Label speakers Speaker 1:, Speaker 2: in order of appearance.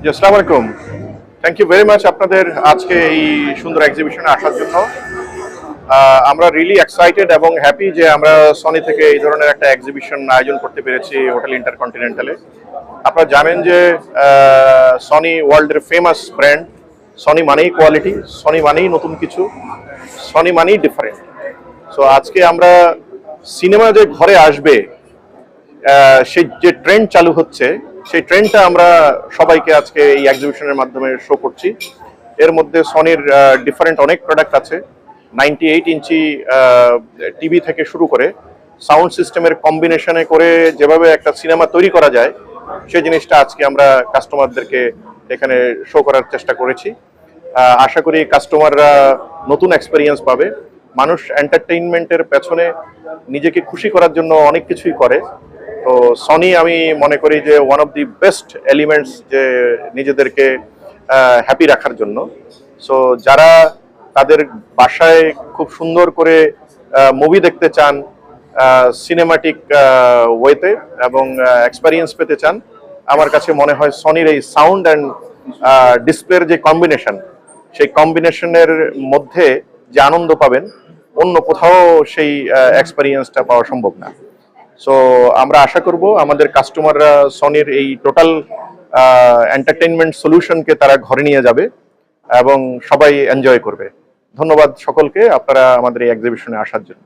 Speaker 1: জি আসসালামু আলাইকুম thank you very much আপনাদের আজকে এই সুন্দর এক্সিবিশনে আসার জন্য। আমরা রিলি এক্সাইটেড এবং হ্যাপি যে আমরা সনি থেকে এই ধরনের একটা এক্সিবিশন আয়োজন করতে পেরেছি হোটেল ইন্টারকন্টিনেন্টালে আপনারা জানেন যে সনি ওয়ার্ল্ডের ফেমাস ব্র্যান্ড সনি মানেই কোয়ালিটি সনি মানেই নতুন কিছু সনি মানেই ডিফারেন্ট সো আজকে আমরা সিনেমা যে ঘরে আসবে সেই যে ট্রেন্ড চালু হচ্ছে, সেই ট্রেন্ডটা আমরা সবাইকে আজকে এই এক্সিবিশনের মাধ্যমে শো করছি। এর মধ্যে সনির ডিফারেন্ট অনেক প্রোডাক্ট আছে। নাইনটি এইট ইঞ্চি টিভি থেকে শুরু করে সাউন্ড সিস্টেমের কম্বিনেশনে করে যেভাবে একটা সিনেমা তৈরি করা যায়, সেই জিনিসটা আজকে আমরা কাস্টমারদেরকে এখানে শো করার চেষ্টা করেছি। আশা করি কাস্টমাররা নতুন এক্সপিরিয়েন্স পাবে। মানুষ এন্টারটেইনমেন্টের পেছনে নিজেকে খুশি করার জন্য অনেক কিছুই করে। তো সনি আমি মনে করি যে one of the best elements যে নিজেদেরকে হ্যাপি রাখার জন্য। সো যারা তাদের বাসায় খুব সুন্দর করে মুভি দেখতে চান সিনেমাটিক ওয়েতে এবং এক্সপেরিয়েন্স পেতে চান, আমার কাছে মনে হয় সনির এই সাউন্ড অ্যান্ড ডিসপ্লের যে কম্বিনেশন সেই কম্বিনেশনের মধ্যে যে আনন্দ পাবেন, অন্য কোথাও সেই এক্সপেরিয়েন্সটা পাওয়া সম্ভব না। সো আমরা আশা করব আমাদের কাস্টমাররা সনির এই টোটাল এন্টারটেনমেন্ট সলিউশনকে তারা ঘরে নিয়ে যাবে এবং সবাই এনজয় করবে। ধন্যবাদ সকলকে আপনারা আমাদের এই এক্সিবিশনে আসার জন্য।